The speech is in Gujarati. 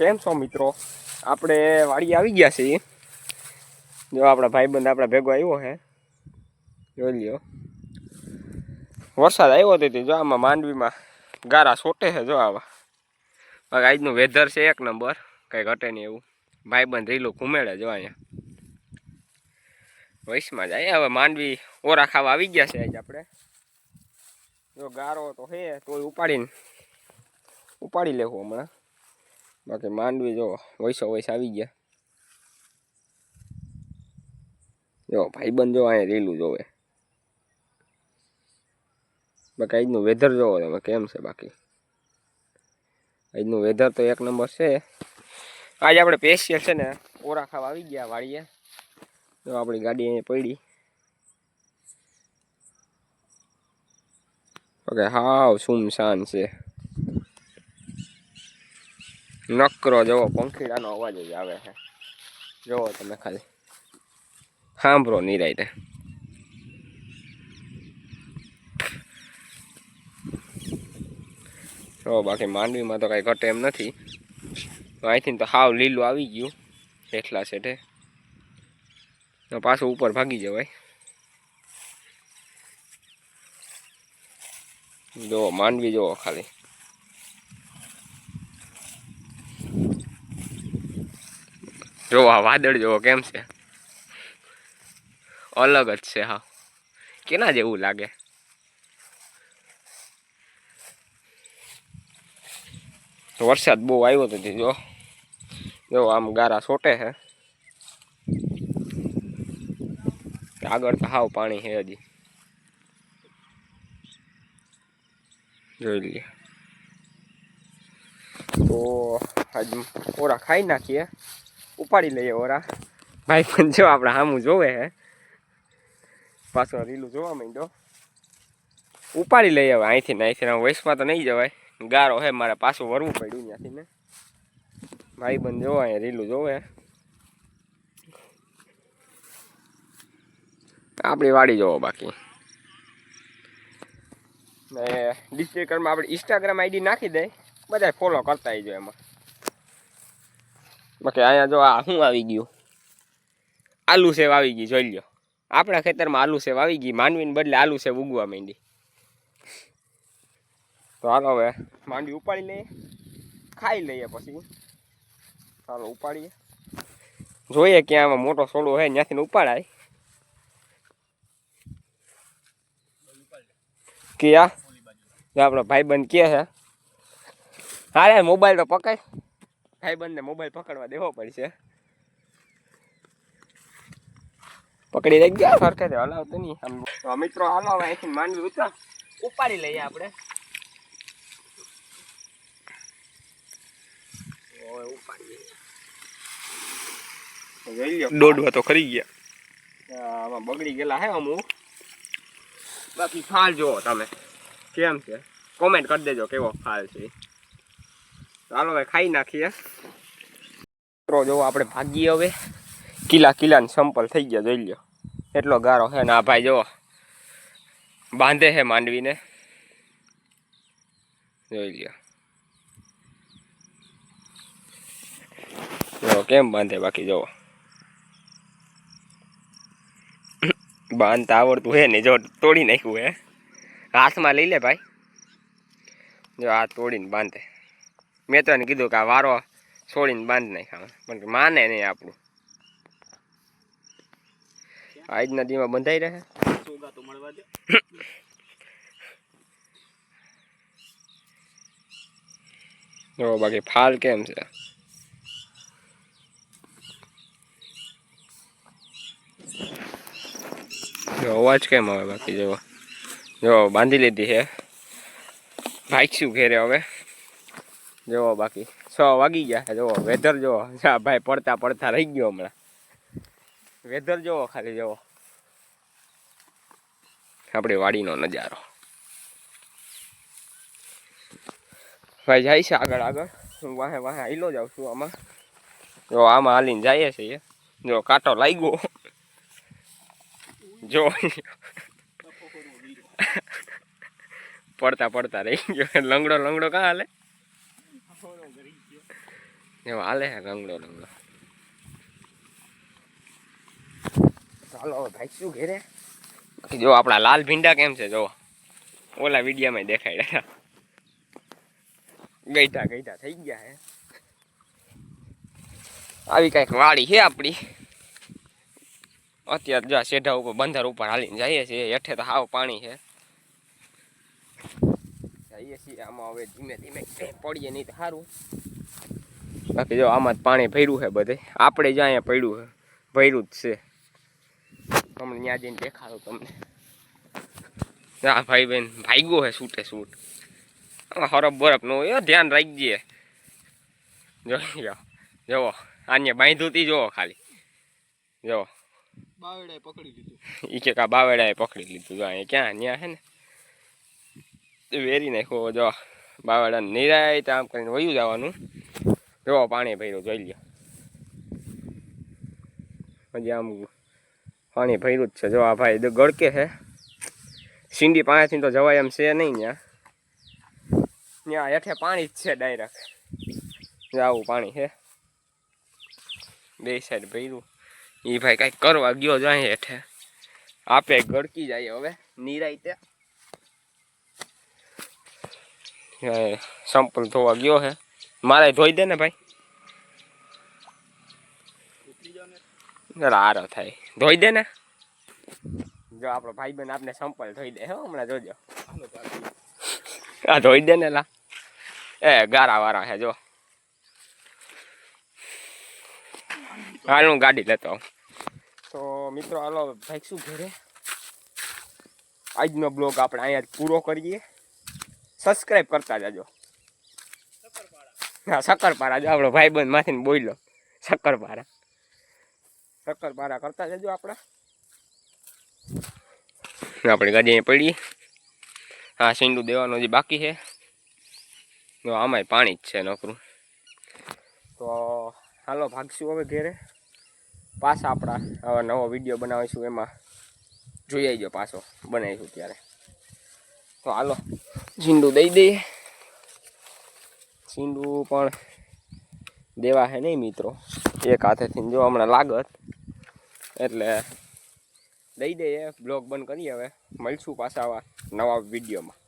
કેમ છો મિત્રો? આપણે વાડી આવી ગયા છીએ. જો આપણા ભાઈબંધ આપણા ભેગો આવ્યો છે જોઈ લ્યો. વરસાદ આવ્યો હતો તે જો આમાં માંડવીમાં ગારા સોટે છે જો આવા. બાકી આજનું વેધર છે એક નંબર, કંઈ ઘટે નહીં એવું. ભાઈબંધ રીલું ઘૂમેડે જો અહીંયા. વૈશમાં જાય હવે માંડવી ઓરા ખાવા આવી ગયા છે આજે આપણે. જો ગારો તો હે તોય ઉપાડીને, ઉપાડી લેવું હમણાં. બાકી માંડવી જો વૈસો વૈસ આવી ગયા. જો ભાઈબંધ જો અહીંયા રેલું જોવે. બાકી આજનું વેધર જોવો તમે, કેમ છે બાકી? આજનું વેધર તો એક નંબર છે. આજે આપણે પેશિયલ છે ને, ઓરા ખાવા આવી ગયા વાડીએ. જો આપણી ગાડી અહીંયા પડી. ઓકે, હાવ સુમસાન છે. નકરો જવો પંખીડાનો અવાજ જ આવે છે. જોવો તમે ખાલી. સાંભળો નિરાયતે જો બાકી માંડવીમાં તો કાંઈ ઘટે એમ નથી. અહીંથી તો હાવ લીલું આવી ગયું. એટલા સેટે પાછું ઉપર ભાગી જવાય. જો માંડવી જુઓ ખાલી. જો આ વાદળ જોવો, કેમ છે? અલગ જ છે, હા. કેના જેવું લાગે? વરસાદ બહુ આવ્યો તો જો જો આમ ગારા છોટે છે આગળ તો હાવ પાણી છે હજી. જોઈ લઈએ તો આજ ઓરા ખાઈ નાખીએ. ઉપાડી લઈએ ઓરા ભાઈ પણ જો આપણે હામું જોવે હે. પાછો રીલું જોવા માંડ્યો. ઉપાડી લઈએ હવે અહીંથી ને અહીંથી વૈશમાં તો નહીં જવાય. ગારો હે, મારે પાછું વરવું પડ્યું ત્યાંથી ને. ભાઈ બંધ જોવા, અહીંયા રીલું જોવે. આપણી વાડી જોવો બાકી. ને ડિસ્ટ્રિક્ટમાં આપણે ઇન્સ્ટાગ્રામ આઈડી નાખી દે. બધા ફોલો કરતા આવીજો એમાં. બાકી અહીંયા જો આ શું આવી ગયું? આલુ સેવ આવી ગઈ, જોઈ લ્યો. આપણા ખેતરમાં આલુ સેવ આવી ગઈ માનવીને બદલે આલુ સેવ ઉગવા માંડી. તો હાલો હવે માંડવી ઉપાડી લઈએ, ખાઈ લઈએ પછી. ચાલો ઉપાડીએ. જોઈએ ક્યાં આમાં મોટો સોડો હોય, ત્યાંથી ઉપાડાય. કે આ આપણો ભાઈબંધ કે છે. હારે મોબાઈલ તો પકડ ભાઈબંધને મોબાઈલ પકડવા દેવો પડશે. પકડી લઈ ગયા? સરખે હલાવતો નહીં આમ. તો મિત્રો હાલો અહીંથી માંડવી ઉતર. ઉપાડી લઈએ આપણે. દોડવા તો ખરી ગયા. આમાં બગડી ગયેલા હે અમુક બાકી ફાલ જુઓ તમે. કેમ છે? કોમેન્ટ કરી દેજો કેવો ફાલ છે ચાલો હવે ખાઈ નાખીએ. મિત્રો, જો આપણે ભાગીએ હવે. કિલા કિલા સંપલ થઈ ગયા, જોઈ લ્યો. એટલો ગારો છે ને આ ભાઈ જુઓ બાંધે છે માંડવીને. જોઈ લ્યો. જો, કેમ બાંધે બાકી જોવો બાંધતા આવડતું હે ને, જો તોડી નાખ્યું હે. હાથમાં લઈ લે ભાઈ. જો, આ તોડીને બાંધે. મેં તો એને કીધું કે આ વારો છોડીને બાંધી નાખ્યા પણ માને નહીં આપણું. આજ નદીમાં બંધાઈ રહે. જો બાકી ફાલ કેમ છે? જો અવાજ કેમ આવે બાકી? જો જો બાંધી લીધી છે ભાઈ શું ઘેરે હવે. જો બાકી. છ વાગી ગયા જોવો વેધર જોવો જા, ભાઈ, પડતા પડતા રહી ગયો હમણાં. વેધર જોવો ખાલી જોવો આપણી વાડીનો નજારો. ભાઈ, જાય છે આગળ આગળ. હું વાહે વાહે હાઈલો જાઉં છું આમાં. જો આમાં હાલીને જઈએ છીએ. જો કાંટો લાગ્યો. જો પડતા પડતા રહી ગયો. લંગડો લંગડો કાં હાલે? એવો હાલે હે રંગલો રંગલો ચાલો ભાઈ શું ઘેરે જો આપણા લાલ ભીંડા કેમ છે જો ઓલા વિડીયામાં દેખાડ્યા ગઈઢા ગઈઢા થઈ ગયા હે આવી કંઈક વાડી છે આપણી અત્યારે જો શેઢા ઉપર બંદર ઉપર હાલીને જઈએ છીએ હેઠે તો હાવ પાણી છે જઈએ છીએ આમાં હવે ધીમે ધીમે પડીએ નહીં તો સારું બાકી જો આમાં જ પાણી ભર્યું છે બધે. આપણે જ અહીંયા પડ્યું છે ભર્યું જ છે. તમને ત્યાં જઈને દેખાડું તમને. ના ભાઈ બેન ભાગ્યો છે સૂટે સૂટ. આમાં હરફ બરફ નો હોય ધ્યાન રાખજે. લો જુઓ આને બાંધ્યું તી જુઓ ખાલી. જુઓ બાવેડાએ પકડી લીધું. ઈ કે કા બાવેડાએ પકડી લીધું. જો અહીંયા ક્યાં ન્યા હે ને? વેરી નાખ્યો જો બાવેડા નિરાય આમ કરીને વયું જવાનું. જો પાણી ભર્યું, જોઈ લ્યો. હજી આમ પાણી ભર્યું જ છે. જો આ ભાઈ ગળકે છે. સિંડી પાસેથી તો જવાય એમ છે નહીં ત્યાં ત્યાં હેઠે પાણી જ છે ડાયરેક્ટ આવું પાણી છે. બે સાઈડ ભર્યું. એ ભાઈ કાંઈક કરવા ગયો જાય હેઠે. આપે ગળકી જાય હવે, નિરાય તે. સંપલ ધોવા ગયો હે મારે ધોઈ દે ને ભાઈ. ઉતરી જાવ ને જરા આરો થાય. ધોઈ દે ને. જો, આપણો ભાઈ બેન આપને સંપલ ધોઈ દે, હો, હમણાં જોજો. હાલો પાછી આ ધોઈ દે ને, લા. એ ગારા વાળા હે, જો. હાલ, હું ગાડી લેતો આવું. તો, મિત્રો, હાલો, ભાઈ શું ઘરે આજનો બ્લોગ આપણે અહીંયા જ પૂરો કરીએ. સબસ્ક્રાઈબ કરતા જાજો. હા, શક્કરપારા જો, આપણો ભાઈ બંધમાંથી બોલ્યો. શક્કરપારા. શક્કરપારા કરતા જજો આપણે. આપણી ગાડી પડી. હા, સીંડું દેવાનું જે બાકી છે. તો આમાંય પાણી જ છે નોકરું. તો, હાલો, ભાગશું હવે ઘેરે. પાછા આપણા હવે નવો વીડિયો બનાવીશું એમાં. જોઈ આવજો પાછો, બનાવીશું ત્યારે. તો, હાલો ઝીંડું દઈ દઈએ. ઝીંડું પણ દેવા હે નહીં મિત્રો. એક હાથેથી જો હમણાં લાગત. એટલે દઈ દઈએ બ્લોગ બંધ કરીએ હવે. મળશું પાછા આવા નવા વિડીયોમાં.